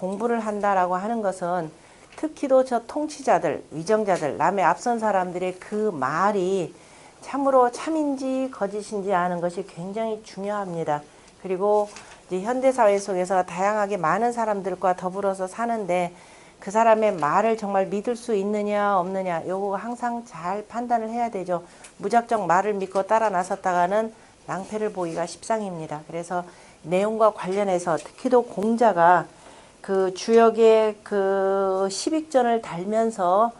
공부를 한다라고 하는 것은 특히도 저 통치자들, 위정자들, 남의 앞선 사람들의 그 말이 참으로 참인지 거짓인지 아는 것이 굉장히 중요합니다. 그리고 이제 현대 사회 속에서 다양하게 많은 사람들과 더불어서 사는데 그 사람의 말을 정말 믿을 수 있느냐 없느냐 요거 항상 잘 판단을 해야 되죠. 무작정 말을 믿고 따라 나섰다가는 낭패를 보기가 십상입니다. 그래서 내용과 관련해서 특히도 공자가 그 주역의 그 십익전을 달면서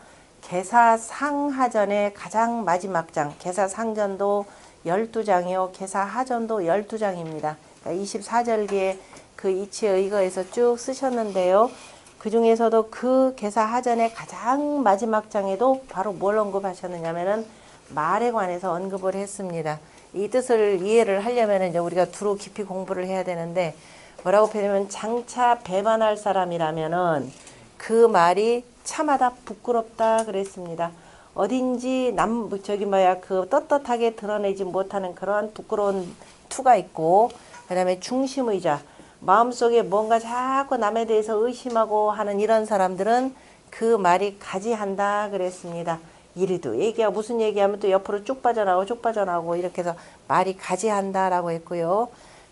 개사상하전의 가장 마지막 장, 개사상전도 12장이요, 개사하전도 12장입니다. 그러니까 24절기에 그 이치에 의거해서 쭉 쓰셨는데요. 그 중에서도 그 개사하전의 가장 마지막 장에도 바로 뭘 언급하셨느냐면은 말에 관해서 언급을 했습니다. 이 뜻을 이해를 하려면 이제 우리가 두루 깊이 공부를 해야 되는데 뭐라고 표현하면 장차 배반할 사람이라면은 그 말이 참하다 부끄럽다 그랬습니다. 어딘지 남 저기 뭐야 그 떳떳하게 드러내지 못하는 그러한 부끄러운 투가 있고 그다음에 중심의자 마음속에 뭔가 자꾸 남에 대해서 의심하고 하는 이런 사람들은 그 말이 가지한다 그랬습니다. 이리도 얘기하고 무슨 얘기하면 또 옆으로 쭉 빠져나오고 쭉 빠져나오고 이렇게 해서 말이 가지한다라고 했고요.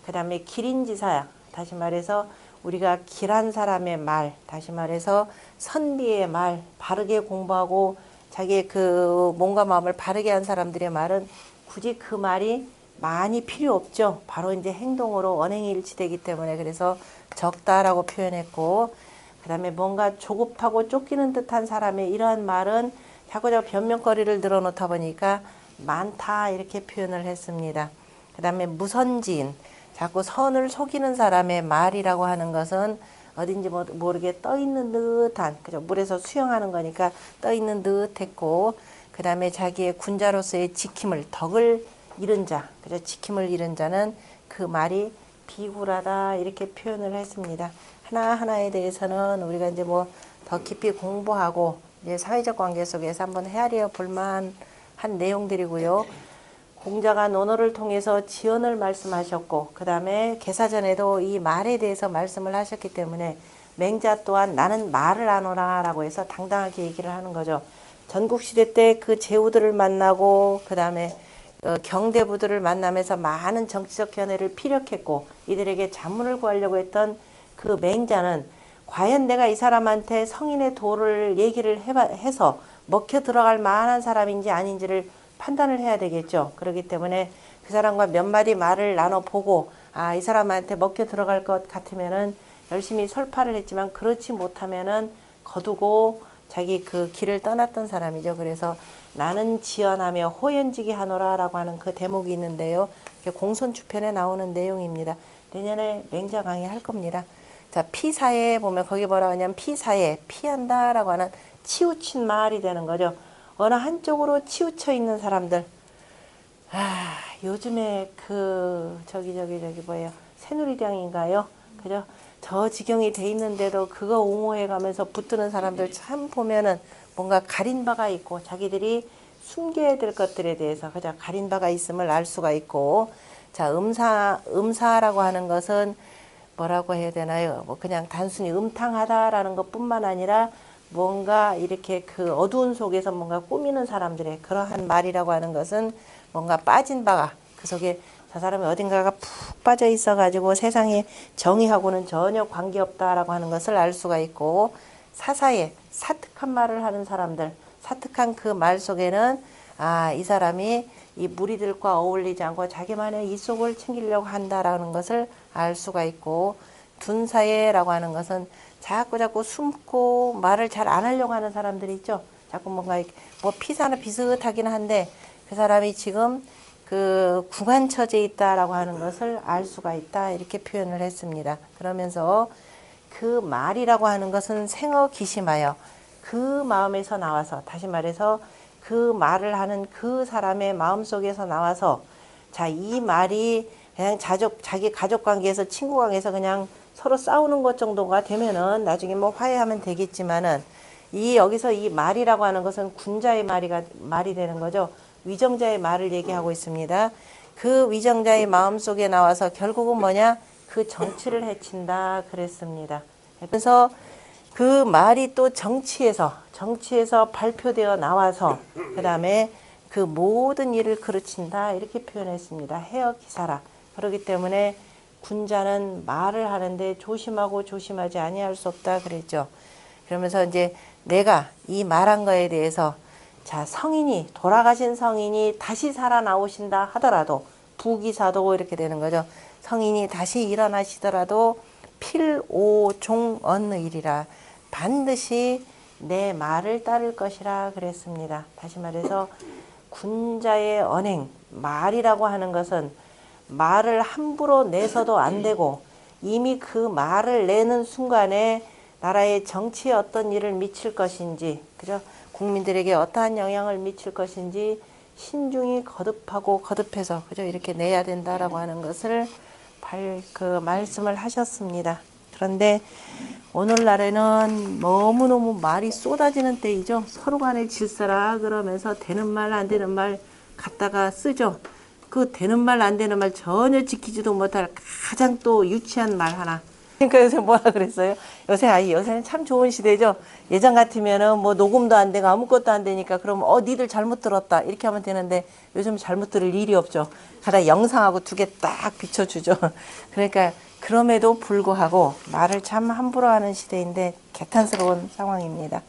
그 다음에 기린지사야 다시 말해서 우리가 길한 사람의 말 다시 말해서 선비의 말 바르게 공부하고 자기의 그 몸과 마음을 바르게 한 사람들의 말은 굳이 그 말이 많이 필요 없죠. 바로 이제 행동으로 원행이 일치되기 때문에 그래서 적다라고 표현했고 그 다음에 뭔가 조급하고 쫓기는 듯한 사람의 이러한 말은 자꾸자꾸 변명거리를 늘어놓다 보니까 많다 이렇게 표현을 했습니다. 그 다음에 무선지인 자꾸 선을 속이는 사람의 말이라고 하는 것은 어딘지 모- 모르게 떠 있는 듯한 그죠 물에서 수영하는 거니까 떠 있는 듯했고 그 다음에 자기의 군자로서의 지킴을 덕을 잃은 자 그죠 지킴을 잃은 자는 그 말이 비굴하다 이렇게 표현을 했습니다. 하나 하나에 대해서는 우리가 이제 뭐 더 깊이 공부하고 이제 사회적 관계 속에서 한번 헤아려 볼만한 내용들이고요. 공자가 논어를 통해서 지언을 말씀하셨고 그 다음에 개사전에도 이 말에 대해서 말씀을 하셨기 때문에 맹자 또한 나는 말을 아노라 라고 해서 당당하게 얘기를 하는 거죠. 전국시대 때 그 제후들을 만나고 그 다음에 어, 경대부들을 만나면서 많은 정치적 견해를 피력했고 이들에게 자문을 구하려고 했던 그 맹자는 과연 내가 이 사람한테 성인의 도를 얘기를 해서 먹혀 들어갈 만한 사람인지 아닌지를 판단을 해야 되겠죠. 그렇기 때문에 그 사람과 몇 마디 말을 나눠보고 아, 이 사람한테 먹혀 들어갈 것 같으면은 열심히 설파를 했지만 그렇지 못하면은 거두고 자기 그 길을 떠났던 사람이죠. 그래서 나는 지연하며 호연지기 하노라라고 하는 그 대목이 있는데요. 공손주편에 나오는 내용입니다. 내년에 맹자 강의 할 겁니다. 자, 피사에 보면 거기 뭐라고 하냐면 피사에 피한다라고 하는 치우친 말이 되는 거죠. 어느 한쪽으로 치우쳐 있는 사람들. 아, 요즘에 그 저기 저기 저기 뭐예요? 새누리당인가요? 그죠? 저 지경이 돼 있는데도 그거 옹호해 가면서 붙드는 사람들 참 보면은 뭔가 가린 바가 있고 자기들이 숨겨야 될 것들에 대해서 그저 가린 바가 있음을 알 수가 있고 자 음사 음사라고 하는 것은 뭐라고 해야 되나요? 뭐 그냥 단순히 음탕하다라는 것뿐만 아니라 뭔가 이렇게 그 어두운 속에서 뭔가 꾸미는 사람들의 그러한 말이라고 하는 것은 뭔가 빠진 바가 그 속에 저 사람이 어딘가가 푹 빠져 있어 가지고 세상에 정의하고는 전혀 관계없다라고 하는 것을 알 수가 있고 사사에 사특한 말을 하는 사람들 사특한 그 말 속에는 아 이 사람이 이 무리들과 어울리지 않고 자기만의 이 속을 챙기려고 한다라는 것을 알 수가 있고 둔사예라고 하는 것은 자꾸 자꾸 숨고 말을 잘 안 하려고 하는 사람들이 있죠. 자꾸 뭔가 뭐 피사는 비슷하긴 한데 그 사람이 지금 그 구간 처지에 있다라고 하는 것을 알 수가 있다 이렇게 표현을 했습니다. 그러면서 그 말이라고 하는 것은 생어 기심하여 그 마음에서 나와서 다시 말해서 그 말을 하는 그 사람의 마음 속에서 나와서 자 이 말이 그냥 자족 자기 가족 관계에서 친구 관계에서 그냥 서로 싸우는 것 정도가 되면은 나중에 뭐 화해하면 되겠지만은 이 여기서 이 말이라고 하는 것은 군자의 말이가 말이 되는 거죠. 위정자의 말을 얘기하고 있습니다. 그 위정자의 마음 속에 나와서 결국은 뭐냐? 그 정치를 해친다 그랬습니다. 그래서 그 말이 또 정치에서 정치에서 발표되어 나와서 그다음에 그 모든 일을 그르친다 이렇게 표현했습니다. 해역 기사라. 그렇기 때문에 군자는 말을 하는데 조심하고 조심하지 아니할 수 없다 그랬죠. 그러면서 이제 내가 이 말한 거에 대해서 자 성인이 돌아가신 성인이 다시 살아나오신다 하더라도 부기사도 이렇게 되는 거죠. 성인이 다시 일어나시더라도 필오종 언의리라 반드시 내 말을 따를 것이라 그랬습니다. 다시 말해서 군자의 언행 말이라고 하는 것은 말을 함부로 내서도 안 되고 이미 그 말을 내는 순간에 나라의 정치에 어떤 일을 미칠 것인지 그죠 국민들에게 어떠한 영향을 미칠 것인지 신중히 거듭하고 거듭해서 그죠 이렇게 내야 된다라고 하는 것을 발, 그 말씀을 하셨습니다. 그런데 오늘날에는 너무너무 말이 쏟아지는 때이죠. 서로 간에 질서라 그러면서 되는 말 안 되는 말 갖다가 쓰죠. 그 되는 말 안 되는 말 전혀 지키지도 못할 가장 또 유치한 말 하나. 그러니까 요새 뭐라 그랬어요? 요새 아이 요새는 참 좋은 시대죠. 예전 같으면은 뭐 녹음도 안 되고 아무것도 안 되니까 그러면 어 니들 잘못 들었다 이렇게 하면 되는데 요즘 잘못 들을 일이 없죠. 가다 영상하고 두 개 딱 비춰주죠. 그러니까 그럼에도 불구하고 말을 참 함부로 하는 시대인데 개탄스러운 상황입니다.